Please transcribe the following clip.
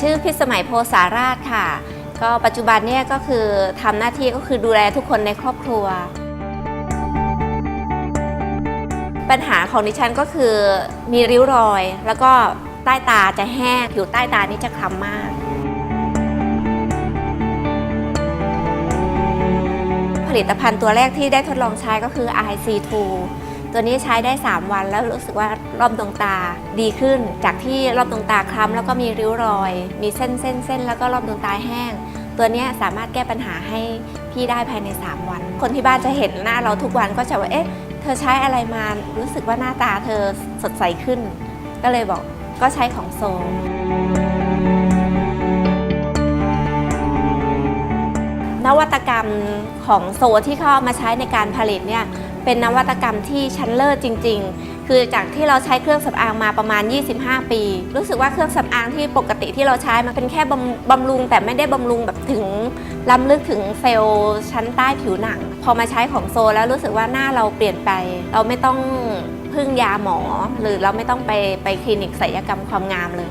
ชื่อพิสมัยโพสาราชค่ะ ก็ปัจจุบันเนี่ยก็คือทำหน้าที่ก็คือดูแลทุกคนในครอบครัว ปัญหาของดิฉันก็คือมีริ้วรอย แล้วก็ใต้ตาจะแห้งผิวใต้ตานี่จะคล้ำมาก ผลิตภัณฑ์ตัวแรกที่ได้ทดลองใช้ก็คือ IC2 ตัวนี้ใช้ได้ 3 วันแล้วรู้สึกว่ารอบดวงตาดีขึ้น จากที่รอบดวงตาคล้ำแล้วก็มีริ้วรอย มีเส้นเส้นเส้นแล้วก็รอบดวงตาแห้ง ตัวนี้สามารถแก้ปัญหาให้พี่ได้ภายใน 3 วัน คนที่บ้านจะเห็นหน้าเราทุกวันก็จะว่าเอ๊ะเธอใช้อะไรมารู้สึกว่าหน้าตาเธอสดใสขึ้น ก็เลยบอกก็ใช้ของโซนวัตกรรมของโซที่เขาเอามาใช้ในการผลิตเนี่ย เป็นนวัตกรรมที่ชั้นเลิศจริง ๆ คือจากที่เราใช้เครื่องสำอางมาประมาณ 25 ปี รู้สึกว่าเครื่องสำอางที่ปกติที่เราใช้มันเป็นแค่บำบำรุง แต่ไม่ได้บำรุงแบบถึงล้ำลึกถึงเซลล์ชั้นใต้ผิวหนัง พอมาใช้ของโซแล้วรู้สึกว่าหน้าเราเปลี่ยนไป เราไม่ต้องพึ่งยาหมอ หรือเราไม่ต้องไปไปคลินิกศัลยกรรมความงามเลย